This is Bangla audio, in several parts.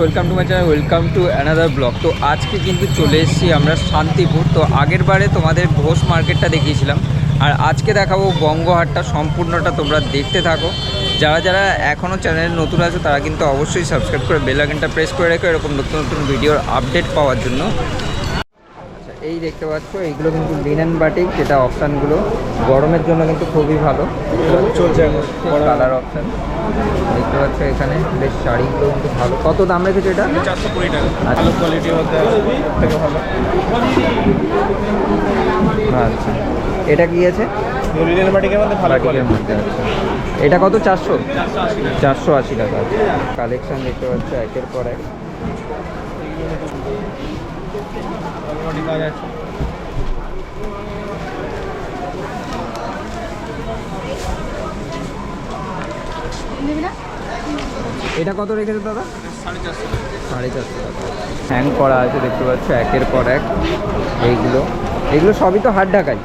Welcome to my channel welcome to another blog তো আজকে কিন্তু চলে এসেছি আমরা শান্তিপুর। তো আগের বারে তোমাদের ঘোষ মার্কেটটা দেখিয়েছিলাম। আর আজকে দেখাবো বঙ্গহাটটা সম্পূর্ণটা তোমরা দেখতে থাকো। যারা যারা এখনও চ্যানেলে নতুন আছে, তারা কিন্তু অবশ্যই সাবস্ক্রাইব করে বেল আইকনটা প্রেস করে রেখো। এরকম নতুন নতুন ভিডিওর আপডেট পাওয়ার জন্য। এই দেখতে পাচ্ছ এইগুলো কিন্তু লিনেন বাটিক যেটা অপশানগুলো গরমের জন্য কিন্তু খুবই ভালো। চলছে কালার অপশান দেখতে পাচ্ছ এখানে বেশ শাড়িগুলো কিন্তু ভালো। কত দাম রেখেছে এটা? চারশো কুড়ি টাকা। আচ্ছা। ভালো ভালো। আচ্ছা। এটা কি আছে? লিনেন বাটিকের মধ্যে ভালো বাটিকের মধ্যে এটা কত চারশো? চারশো আশি টাকা। চারশো আশি টাকা কালেকশন দেখতে পাচ্ছ একের পর এক। মোটামুটি কাজ আছে এটা কত রেখেছো দাদা? সাড়ে চারশো টাকা। হ্যাং করা আছে দেখতে পাচ্ছ একের পর এক। এইগুলো। এগুলো সবই তো হাত ঢাকাই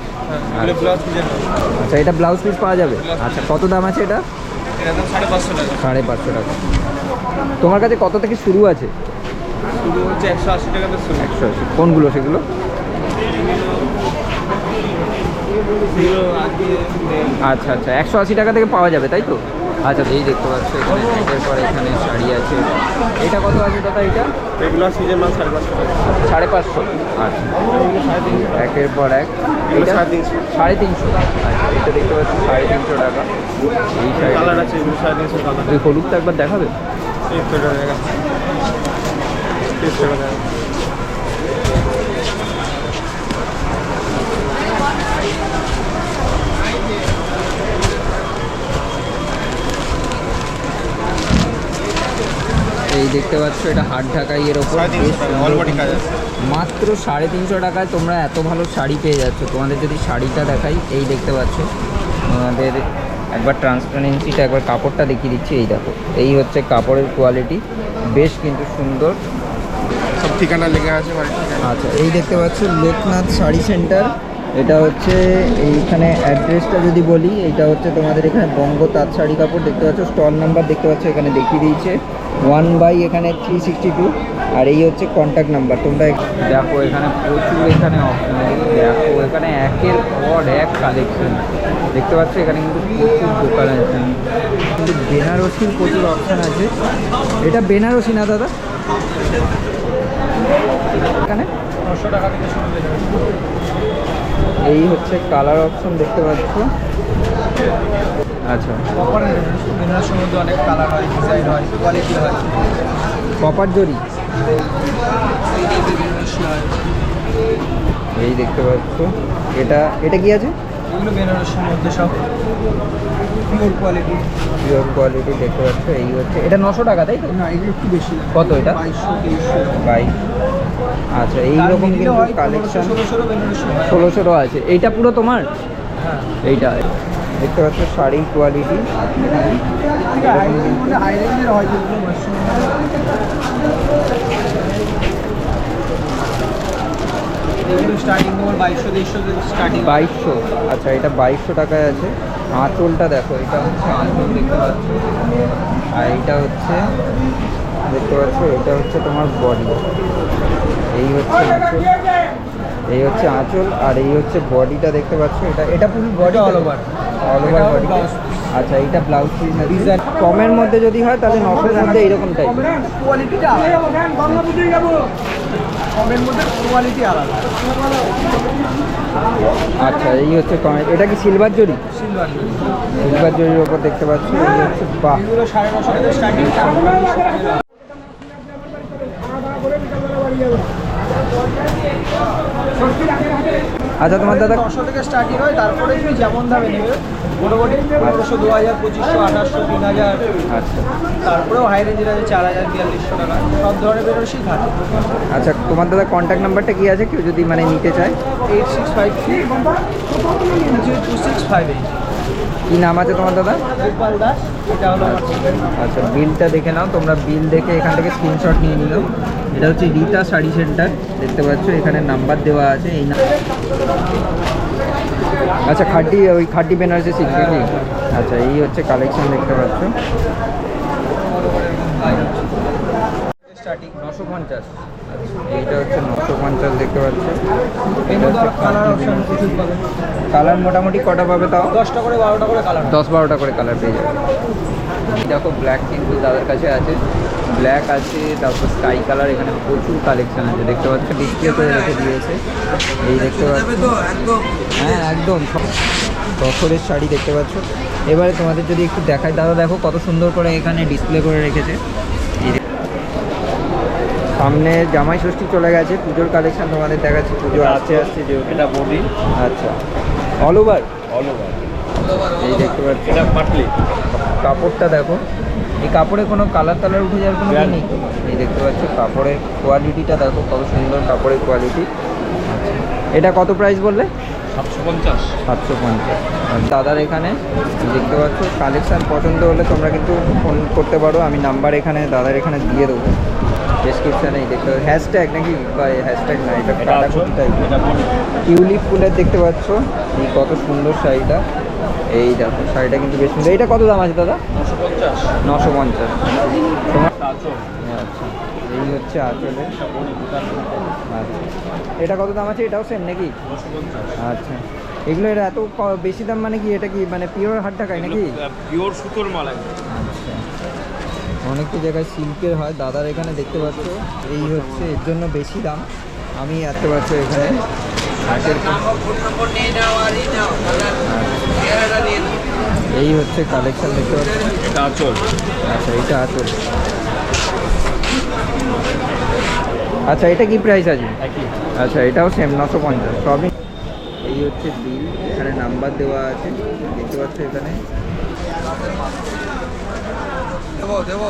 পিজের আচ্ছা এটা ব্লাউজ পিস পাওয়া যাবে? আচ্ছা কত দাম আছে এটা? এটা সাড়ে পাঁচশো টাকা। সাড়ে পাঁচশো টাকা। তোমার কাছে কত থেকে শুরু আছে? শুরু হচ্ছে একশো আশি টাকাতে শুরু। একশো আশি। কোনগুলো সেগুলো? আচ্ছা আচ্ছা। একশো আশি টাকা থেকে পাওয়া যাবে তাই তো? আচ্ছা এই দেখতে পাচ্ছ এখানে একের পর এখানে শাড়ি আছে। এটা কত আছে দাদা এটা? এগুলো সিজন মাল সাড়ে পাঁচশো সাড়ে পাঁচশো। আচ্ছা। একের পর এক। এটা সাড়ে তিনশো। সাড়ে তিনশো। আচ্ছা এটা দেখতে পাচ্ছি সাড়ে তিনশো টাকা। এই কালার আছে সাড়ে তিনশো কালার। ওই হলুদটা একবার দেখাবে? টাকা এই দেখতে পাচ্ছ এটা হাট ঢাকাই এর ওপর মাত্র সাড়ে তিনশো টাকায় তোমরা এত ভালো শাড়ি পেয়ে যাচ্ছ। তোমাদের যদি শাড়িটা দেখাই এই দেখতে পাচ্ছ। তোমাদের একবার ট্রান্সপারেন্সিটা একবার কাপড়টা দেখিয়ে দিচ্ছি। এই দেখো এই হচ্ছে কাপড়ের কোয়ালিটি বেশ কিন্তু সুন্দর। সব ঠিকানা লেখা আছে আচ্ছা এই দেখতে পাচ্ছ লোকনাথ শাড়ি সেন্টার। এটা হচ্ছে এইখানে অ্যাড্রেসটা যদি বলি এটা হচ্ছে তোমাদের এখানে বঙ্গ তাঁত শাড়ি কাপড় দেখতে পাচ্ছ স্টল নাম্বার দেখতে পাচ্ছ এখানে দেখিয়ে দিয়েছে। ওয়ান বাই এখানে থ্রি সিক্সটি টু আর এই হচ্ছে কন্ট্যাক্ট নাম্বার। তোমরা দেখো এখানে প্রচুর এখানে অপশন দেখো এখানে একের পর এক কালেকশন দেখতে পাচ্ছ এখানে কিন্তু প্রচুর দোকান আছে। কিন্তু বেনারসির প্রচুর অপশান আছে। এটা বেনারসি না দাদা? এখানে? এই হচ্ছে কালার অপশন দেখতে পাচ্ছ। আচ্ছা। কপারের মধ্যে অনেক কালার হয় ডিজাইন হয় কোয়ালিটি হয়। কপার জরি? এই দেখতে পাচ্ছ। এটা এটা কি আছে? এগুলো বেনারসের মধ্যে সব পিওর কোয়ালিটি পিওর কোয়ালিটি দেখতে পাচ্ছ এই হচ্ছে। এটা নশো টাকা তাই তো? না এগুলো একটু বেশি কত এটা? বাইশশো তেইশশো। বাইশ। আচ্ছা এইরকম কিন্তু কালেকশন ষোলো ষোলো বেনারসি হয়। ষোলো ষোলো আছে। এইটা পুরো তোমার? হ্যাঁ। এইটা। দেখতে পাচ্ছ শাড়ির কোয়ালিটি আইরেঞ্জের হয় যেগুলো মাশরুম এগুলো স্টার্টিং তোমার বাইশশো তেইশশো স্টার্টিং বাইশশো আচ্ছা এটা বাইশশো টাকায় আছে। আঁচলটা দেখো এটা হচ্ছে আঁচল দেখতে পাচ্ছ? আর এইটা হচ্ছে দেখতে পাচ্ছ? এটা হচ্ছে তোমার বডি এই হচ্ছে আঁচল। এই হচ্ছে আঁচল আর এই হচ্ছে বডিটা দেখতে পাচ্ছ? এটা এটা পুরো বডি। অল ওভার এটা বডি আচ্ছা এইটা ব্লাউজ পিস ডিজাইন কমের মধ্যে যদি হয় তাহলে নশোর মধ্যে এইরকম টাইপ কোয়ালিটিটা কমের মধ্যে কোয়ালিটি আলাদা। আচ্ছা এই হচ্ছে কমে। এটা কি সিলভার জরি সিলভার সিলভার জরির ওপর দেখতে পাচ্ছি এই হচ্ছে বাহ। এগুলো সাড়ে নশো থেকে স্টার্টিং আচ্ছা তোমার দাদা নশো থেকে স্টার্টিং হয় তারপরে তুমি যেমন দামে নেবে মোটামুটি পনেরোশো দু হাজার পঁচিশশো আঠাশশো তিন হাজার আচ্ছা। তারপরেও হাই রেঞ্জের আছে চার হাজার বিয়াল্লিশশো টাকা। সব ধরনের বেরোসি থাকে। আচ্ছা তোমার দাদা কন্ট্যাক্ট নাম্বারটা কি আছে কেউ যদি মানে নিতে চায়? Eight six five three two six five eight কি নাম আছে তোমার দাদা? গোপাল দাস এটা হলো আচ্ছা বিলটা দেখে নাও তোমরা বিল দেখে এখান থেকে স্ক্রিনশট নিয়ে নিলো এটা হচ্ছে রীতা শাড়ি সেন্টার দেখতে পাচ্ছ এখানে নাম্বার দেওয়া আছে এই আচ্ছা খাড্ডি ওই খাড্ডি বেনারসি শিখবে কি আচ্ছা এই হচ্ছে কালেকশন দেখতে পাচ্ছ। স্টার্টিং নশো পঞ্চাশ। এইটা হচ্ছে নশো পঞ্চাশ দেখতে পাচ্ছ। এটা হচ্ছে কালার অপশন প্রচুর পাবেন কালার মোটামুটি কটা পাবে তাও? দশটা করে বারোটা করে কালার দশ বারোটা করে কালার পেয়ে যাবে। দেখো ব্ল্যাক কিন্তু তাদের কাছে আছে। ব্ল্যাক আছে তারপর স্কাই কালার এখানে প্রচুর কালেকশন আছে। দেখতে পাচ্ছ ডিসপ্লে করে রেখে দিয়েছে। এই দেখতে পাচ্ছ। হ্যাঁ একদম। তসরের শাড়ি দেখতে পাচ্ছ। এবারে তোমাদের যদি একটু দেখায় দাদা দেখো কত সুন্দর করে এখানে ডিসপ্লে করে রেখেছে। সামনে জামাই ষষ্ঠী চলে গেছে পুজোর কালেকশন তোমাদের দেখাচ্ছি পুজো আসছে। আসছে যে এটা বডি। আচ্ছা। অল ওভার অল ওভার এই দেখতে পাচ্ছি। এটা পাটলি। কাপড়টা দেখো। এই কাপড়ে কোনো কালার টালার উঠে যাওয়ার কোনো নেই? এই দেখতে পাচ্ছ কাপড়ের কোয়ালিটিটা দেখো কত সুন্দর কাপড়ের কোয়ালিটি এটা কত প্রাইস বললে? সাতশো পঞ্চাশ। সাতশো পঞ্চাশ। দাদার এখানে দেখতে পাচ্ছ কালেকশান পছন্দ হলে তোমরা কিন্তু ফোন করতে পারো আমি নাম্বার এখানে দাদার এখানে দিয়ে দেবো। ডেসক্রিপশানে দেখতে পাচ্ছ হ্যাশট্যাগ নাকি বা হ্যাশট্যাগ না এটা এটা। এটা বডি টিউলিপ ফুলের দেখতে পাচ্ছ। এই কত সুন্দর শাড়িটা। এই দেখো শাড়িটা কিন্তু বেশ সুন্দর। এইটা কত দাম আছে দাদা? নশো পঞ্চাশ। আচ্ছা। এই হচ্ছে আঁচলের। এটা আচ্ছা। এটা কত দাম আছে? এটাও সেম নাকি? আচ্ছা। এগুলো এর এত বেশি দাম মানে কি? এটা কি মানে পিওর হাট টাকায় নাকি? পিওর সুতোর মাল। আচ্ছা। অনেকটা জায়গায় সিল্কের হয় দাদার এখানে দেখতে পাচ্ছ। এই হচ্ছে এর জন্য বেশি দাম। আমি দেখতে পাচ্ছ এখানে। এই হচ্ছে কালেকশন দেখতে পাচ্ছ। এটা আচল। আচ্ছা এটা আচল। আচ্ছা এটা কি প্রাইস আছে? আচ্ছা এটাও সেম নশো পঞ্চাশ। সবই এই হচ্ছে বিল এখানে নাম্বার দেওয়া আছে। দেখতে পাচ্ছ এখানে। দেবো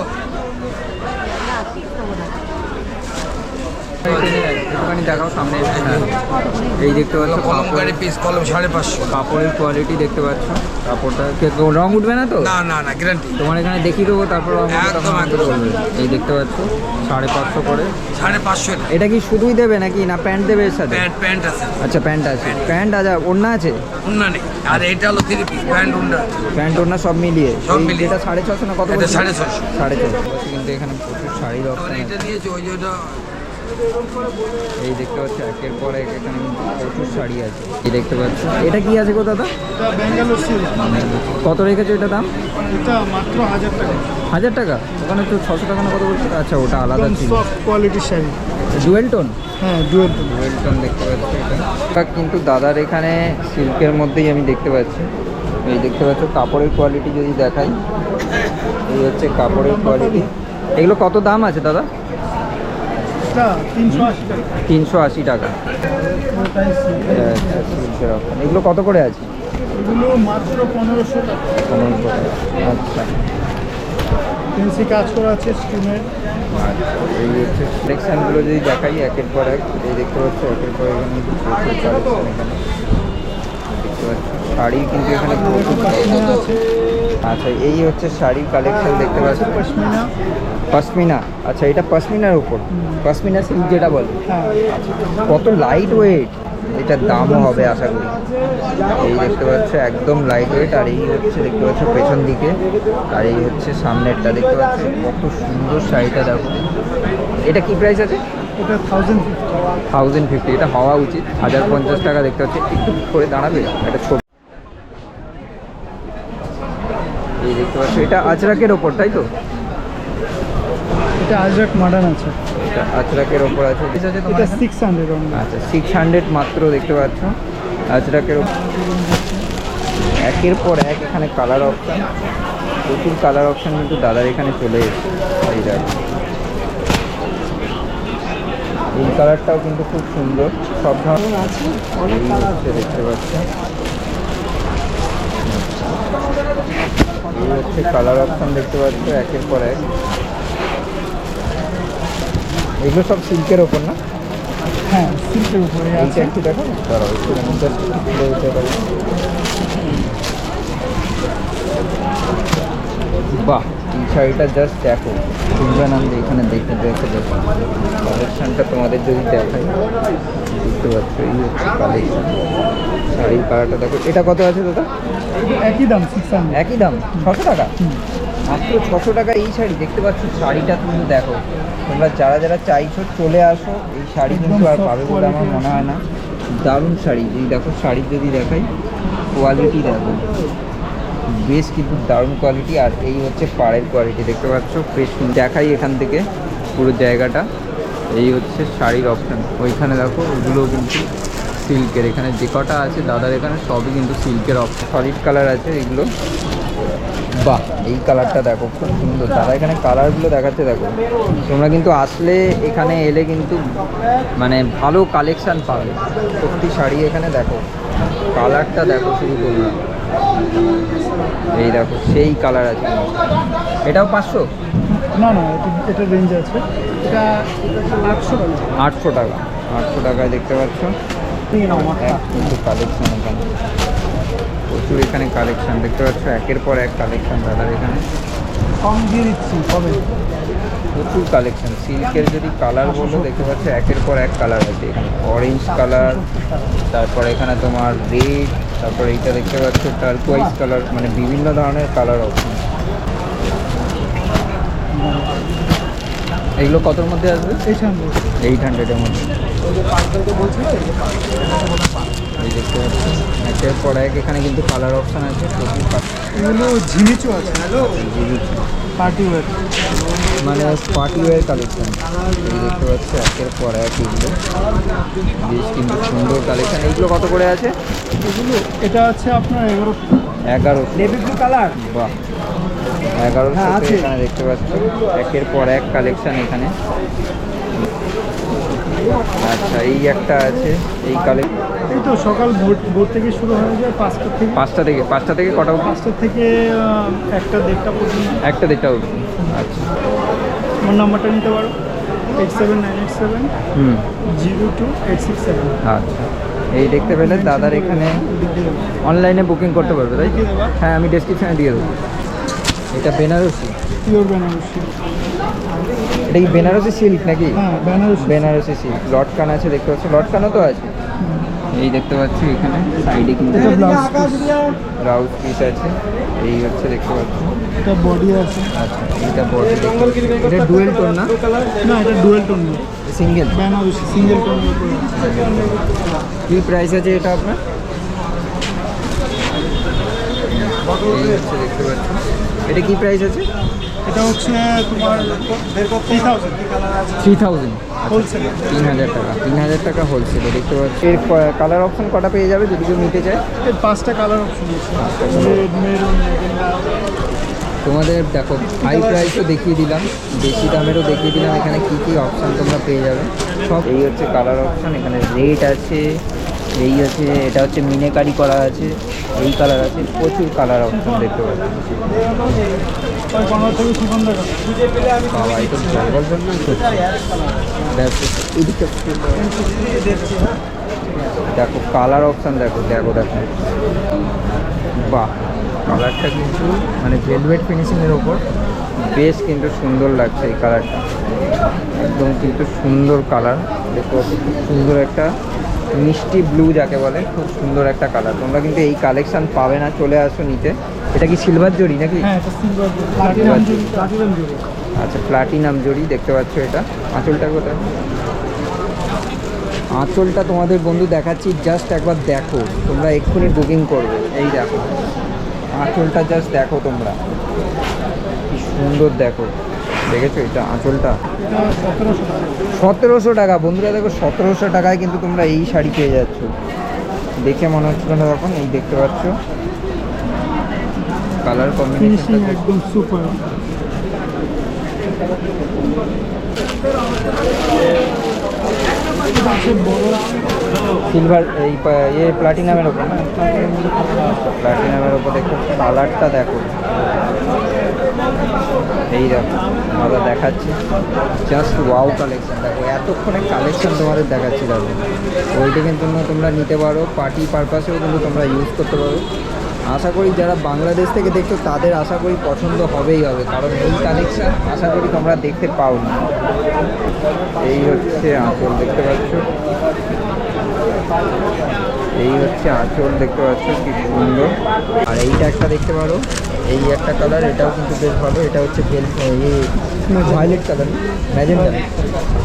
দেবো একটুখানি দেখাও সামনে হ্যাঁ। এই দেখতে পাচ্ছ কাপড়ের পিস কলম সাড়ে পাঁচশো। কাপড়ের কোয়ালিটি দেখতে পাচ্ছ। কাপড়টা রং উঠবে না তো? না না না গ্যারান্টি তোমার এখানে দেখিয়ে দেবো তারপর একদম, এই দেখতে পাচ্ছ সাড়ে পাঁচশো করে। সাড়ে পাঁচশো এটা। কি শুধুই দেবে নাকি না প্যান্ট দেবে এর সাথে? প্যান্ট প্যান্ট আছে। আচ্ছা প্যান্ট আছে। প্যান্ট আছে ওড়না আছে? উন্না নেই। আর এটা হলো থ্রি পিস প্যান্ট উন্না প্যান্ট ওড়না সব মিলিয়ে। সব মিলিয়ে। যেটা সাড়ে ছশো না কত সাড়ে ছশো। সাড়ে ছশো। কিন্তু এখানে প্রচুর শাড়ির অপশন এটা দিয়েছে ওই যে ওটা এই দেখতে পাচ্ছ একের পর এক এখানে কিন্তু প্রচুর শাড়ি আছে। এই দেখতে পাচ্ছ। এটা কি আছে গো দাদা? ব্যাঙ্গালোর সিল্ক কত রেখেছো এটা দাম? এটা মাত্র হাজার টাকা। হাজার টাকা? ওখানে তো ছশো টাকা না কত বলছো। আচ্ছা ওটা আলাদা ছিল। সফট কোয়ালিটির শাড়ি। ডুয়েল টোন হ্যাঁ ডুয়েল ডুয়েল টোন দেখতে পাচ্ছি এটা। কিন্তু দাদার এখানে সিল্কের মধ্যেই আমি দেখতে পাচ্ছি। এই দেখতে পাচ্ছ কাপড়ের কোয়ালিটি যদি দেখাই এই হচ্ছে কাপড়ের কোয়ালিটি এগুলো কত দাম আছে দাদা? তিনশো আশি টাকা। আশি টাকা। আচ্ছা, এগুলো কত করে আছে? এগুলো পনেরোশো টাকা। আচ্ছা। কাজ করা আছে স্টিমের আচ্ছা এই হচ্ছে কালেকশানগুলো যদি দেখাই একের পর এক এই দেখতে পাচ্ছ একের পর এখানে কিন্তু প্রচুর এখানে। দেখতে পাচ্ছ শাড়ি কিন্তু এখানে প্রচুর আচ্ছা এই হচ্ছে শাড়ির কালেকশন দেখতে পাচ্ছ? পশমিনা পশমিনা আচ্ছা এটা পশমিনার উপর। পশমিনা সিল্ক যেটা বলে। হ্যাঁ কত লাইট ওয়েট এটার দামও হবে আশা করি। এই দেখতে পাচ্ছ একদম লাইট ওয়েট আর এই হচ্ছে দেখতে পাচ্ছ পেছন দিকে। আর এই হচ্ছে সামনেরটা দেখতে পাচ্ছ? কত সুন্দর শাড়িটা দেখো। এটা কি প্রাইস আছে? এটা থাউজেন্ড থাউজেন্ড ফিফটি এটা হওয়া উচিত। হাজার পঞ্চাশ টাকা দেখতে পাচ্ছি। একটু করে দাঁড়াবে একটা ছোট এই দেখতে পাচ্ছ এটা আজরাকের ওপর তাই তো? এটা আজরাক মডার্ন আছে। এটা আজরাকের ওপর আছে। এটা? সিক্স হান্ড্রেড আচ্ছা সিক্স হান্ড্রেড মাত্র দেখতে পাচ্ছ। আজরাকের ওপর একের পর এক এখানে কালার অপশান প্রচুর কালার অপশান কিন্তু দাদার এখানে চলে এসেছে। এই এই কালারটাও কিন্তু খুব সুন্দর। সব ধরনের আছে অনেক কালার দেখতে পাচ্ছ। এই হচ্ছে কালার অপশান দেখতে পাচ্ছ একের পর এক। এগুলো সব সিল্কের ওপর না? হ্যাঁ সিল্কের উপরে আছে। একটু দেখো। দাঁড়াও একটু just খুলে দিতে পারি। বাহ শাড়িটা জাস্ট দেখো। এখানে দেখতে দেখে দেখো কালেকশানটা তোমাদের যদি দেখাই বুঝতে পারছ এই হচ্ছে কালেকশান। শাড়ির কালারটা দেখো। এটা কত আছে দাদা? একই দাম একই দাম ছশো টাকা? মাত্র ছশো টাকা এই শাড়ি দেখতে পাচ্ছ শাড়িটা কিন্তু দেখো। তোমরা যারা যারা চাইছো চলে আসো এই শাড়ি কিন্তু আর পাবে বলে আমার মনে হয় না। দারুণ শাড়ি এই দেখো শাড়ির যদি দেখাই কোয়ালিটি দেখো। বেশ কিন্তু দারুণ কোয়ালিটি আর এই হচ্ছে পাড়ের কোয়ালিটি দেখতে পাচ্ছ? বেশ দেখাই এখান থেকে পুরো জায়গাটা। এই হচ্ছে শাড়ির অপশান ওইখানে দেখো ওগুলো কিন্তু সিল্কের এখানে যে কটা আছে দাদার এখানে সবই কিন্তু সিল্কের অপশান সলিড কালার আছে এগুলো। বাহ এই কালারটা দেখো খুব সুন্দর। দাদা এখানে কালারগুলো দেখাচ্ছে দেখো। তোমরা কিন্তু আসলে এখানে এলে কিন্তু মানে ভালো কালেকশান পাবে। সত্যি শাড়ি এখানে দেখো কালারটা দেখো শুধু তোমরা। এই দেখো সেই কালার আছে। এটাও পাঁচশো? না না এটা রেঞ্জ আছে। এটা আটশো টাকা। আটশো টাকা। আটশো টাকায় দেখতে পাচ্ছ? কালেকশন এখানে। প্রচুর এখানে কালেকশন দেখতে পাচ্ছ একের পর এক কালেকশন দাদার এখানে। কম দিয়ে দিচ্ছি কবে প্রচুর কালেকশন সিল্কের যদি কালার বলো দেখতে পাচ্ছ একের পর এক কালার আছে। এখানে অরেঞ্জ কালার তারপর এখানে তোমার রেড তারপর এইটা দেখতে পাচ্ছ টার্কোয়াইজ কালার মানে বিভিন্ন ধরনের কালার অপশন এগুলো কতর মধ্যে আসবে? এই সামনে এইট হান্ড্রেডের মধ্যে। এই দেখতে পাচ্ছ। একের পর এক এখানে কিন্তু কালার অপশন আছে। এগুলো ঝিমিচু আছে। যে পার্টি ওয়ার মানে পার্টি ওয়ার কালেকশন এই দেখতে পাচ্ছ একের পর এক এগুলো। বেশ কিন্তু সুন্দর কালেকশন এইগুলো কত করে আছে? এগুলো এটা আছে আপনার এগারো এগারো নেভি ব্লু কালার বাহ। এগারোশো হ্যাঁ, আছে। এখানে দেখতে পাচ্ছ। একের পর এক কালেকশন এখানে। আচ্ছা এই একটা আছে এই কালেকশন এই তো সকাল ভোর ভোর থেকে শুরু হয়ে যায় পাঁচটা থেকে। পাঁচটা থেকে পাঁচটা থেকে কটা অবধি? পাঁচটা থেকে একটা দেড়টা পর্যন্ত। একটা দেড়টা অবধি আচ্ছা। আমার নাম্বারটা নিতে পারো eight seven nine eight seven হুম। Zero two eight six seven আচ্ছা। এই দেখতে পেলে দাদার এখানে অনলাইনে বুকিং করতে পারবে তাই হ্যাঁ আমি ডেসক্রিপশানে দিয়ে দেবো। এটা বেনারসি? পিওর বেনারসি এটা কি বেনারসি সিল্ক নাকি? হ্যাঁ বেনারসি সিল্ক। লটকান আছে দেখতে পাচ্ছ লটকানও তো আছে। এই দেখতে পাচ্ছি এখানে সাইডে কিন্তু এটা ব্লাউজ পিস আছে। এই হচ্ছে দেখতে পাচ্ছি। এটা বডি আছে। আচ্ছা এইটা বডি এটা ডুয়েল টোন না? না এটা ডুয়েল টোন না। সিঙ্গেল বেনারসি সিঙ্গেল টোন কি প্রাইস আছে এটা আপনার? এই হচ্ছে দেখতে পাচ্ছি। এটা কি প্রাইস আছে? এটা হচ্ছে তোমার three thousand three thousand wholesale তিন হাজার টাকা। তিন হাজার টাকা হোলসেলে দেখতে পাচ্ছি। এর কালার অপশন কটা পেয়ে যাবে যদি কেউ নিতে চায়? এর পাঁচটা কালার অপশন তোমাদের দেখো হাই প্রাইসও দেখিয়ে দিলাম। বেশি দামেরও দেখিয়ে দিলাম এখানে কি কি অপশান তোমরা পেয়ে যাবে। সব এই হচ্ছে কালার অপশান এখানে রেড আছে এই হচ্ছে এটা হচ্ছে মিনেকারি করা আছে এই কালার আছে প্রচুর কালার অপশান দেখতে পাচ্ছি। দেখো, কালার অপশান দেখো দেখো দেখো। বাহ কালারটা কিন্তু মানে ভেলভেট ফিনিশিংয়ের ওপর বেশ কিন্তু সুন্দর লাগছে এই কালারটা একদম কিন্তু সুন্দর কালার দেখো সুন্দর একটা মিষ্টি ব্লু যাকে বলে খুব সুন্দর একটা কালার তোমরা কিন্তু এই কালেকশন পাবে না চলে আসো নিতে। এটা কি সিলভার জড়ি নাকি? হ্যাঁ আচ্ছা প্লাটিনাম জড়ি দেখতে পাচ্ছ এটা। আঁচলটা কোথায়? আঁচলটা তোমাদের বন্ধু দেখাচ্ছি জাস্ট একবার দেখো। তোমরা এক্ষুনি বুকিং করবে। এই দেখো। আঁচলটা জাস্ট দেখো তোমরা। কি সুন্দর দেখো। দেখেছ এটা আঁচলটা? সতেরোশো টাকা। সতেরোশো টাকা বন্ধুরা দেখো সতেরোশো টাকায় কিন্তু তোমরা এই শাড়ি পেয়ে যাচ্ছ। দেখে মনে হচ্ছিল না তখন এই দেখতে পাচ্ছ। কালার ফিনিশিং কম্বিনেশনটা একদম সুপার সিলভার এই ইয়ে প্লাটিনামের ওপর না? প্লাটিনামের ওপর দেখো কালারটা দেখো। এই দেখো দাদা দেখাচ্ছি। জাস্ট ওয়াও কালেকশন দেখো এতক্ষণে কালেকশন তোমাদের দেখাচ্ছি দাদা ওইটা কিন্তু তোমরা নিতে পারো পার্টি পারপাসেও কিন্তু তোমরা ইউজ করতে পারো। আশা করি যারা বাংলাদেশ থেকে দেখছ, তাদের আশা করি পছন্দ হবেই হবে। কারণ এই কালেকশন আশা করি তোমরা দেখতে পাও না। এই হচ্ছে আঁচল, দেখতে পাচ্ছ? এই হচ্ছে আঁচল, দেখতে পাচ্ছ কি সুন্দর। আর এইটা একটা দেখতে পারো, এই একটা কালার এটাও কিন্তু বেশ ভালো, এটা হচ্ছে বেল ভায়োলেট কালার ম্যাজেন্ডা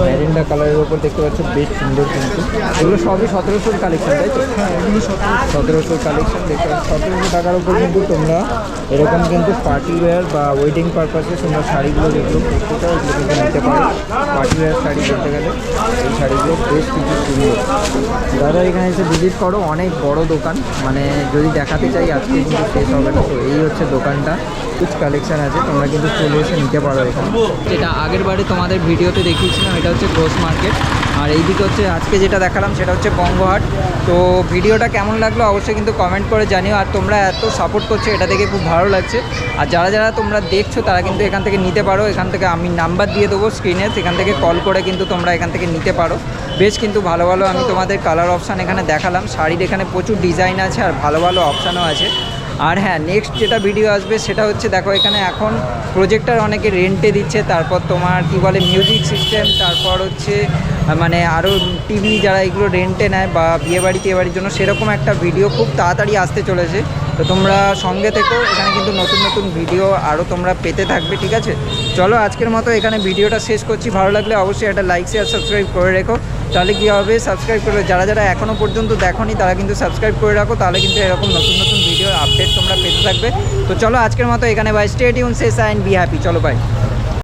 ম্যাজেন্ডা কালারের ওপর দেখতে পাচ্ছ, বেশ সুন্দর কিন্তু। এগুলো সবই সতেরোশোর কালেকশন তাই তো? সতেরোশোর কালেকশন দেখতে পাচ্ছ। সতেরোশো টাকার ওপর কিন্তু তোমরা এরকম কিন্তু পার্টি ওয়্যার বা ওয়েডিং পারপাসে তোমরা শাড়িগুলো যেগুলো দেখতে চাও এগুলো কিন্তু নিতে পারো। পার্টি ওয়্যার শাড়ি বলতে গেলে, এই শাড়িগুলো বেশ কিছু সুন্দর। দাদা, এখানে এসে ভিজিট করো অনেক বড় দোকান মানে যদি দেখাতে চাই আজকে কিন্তু শেষ হবে না, তো এই হচ্ছে দোকানটা। কিছু কালেকশান আছে, তোমরা কিন্তু চলে এসে নিতে পারো এখানে। যেটা আগের বারে তোমাদের ভিডিওতে দেখিয়েছিলাম, এটা হচ্ছে ঘোষ মার্কেট আর এইদিকে হচ্ছে আজকে যেটা দেখালাম, সেটা হচ্ছে বঙ্গহাট তো ভিডিওটা কেমন লাগল অবশ্যই কিন্তু কমেন্ট করে জানিও, আর তোমরা এত সাপোর্ট করছ, এটা দেখে খুব ভালো লাগছে। আর যারা যারা তোমরা দেখছ, তারা কিন্তু এখান থেকে নিতে পারো, এখান থেকে আমি নাম্বার দিয়ে দেবো স্ক্রিনে সেখান থেকে কল করে কিন্তু তোমরা এখান থেকে নিতে পারো। বেশ কিন্তু ভালো ভালো আমি তোমাদের কালার অপশান এখানে দেখালাম, শাড়ির এখানে প্রচুর ডিজাইন আছে আর ভালো ভালো অপশানও আছে। আর হ্যাঁ নেক্সট যেটা ভিডিও আসবে, সেটা হচ্ছে দেখো এখানে এখন প্রজেক্টর অনেকে রেন্টে দিচ্ছে, তারপর তোমার কী বলে মিউজিক সিস্টেম তারপর হচ্ছে মানে আরও টিভি যারা এগুলো রেন্টে নেয় বা বিয়েবাড়ি টিয়েবাড়ির জন্য সেরকম একটা ভিডিও খুব তাড়াতাড়ি আসতে চলেছে। তো তোমরা সঙ্গে থেকো, এখানে কিন্তু নতুন নতুন ভিডিও আরও তোমরা পেতে থাকবে, ঠিক আছে? চলো আজকের মতো এখানে ভিডিওটা শেষ করছি। ভালো লাগলে অবশ্যই একটা লাইক শেয়ার সাবস্ক্রাইব করে রেখো। তাহলে কী হবে? সাবস্ক্রাইব করে যারা যারা এখনও পর্যন্ত দেখোনি, তারা কিন্তু সাবস্ক্রাইব করে রাখো। তাহলে কিন্তু এরকম নতুন নতুন ভিডিও আপডেট তোমরা পেতে থাকবে। তো চলো আজকের মতো এখানে বাই ইউন সে সাইন বি হ্যাপি চলো বাই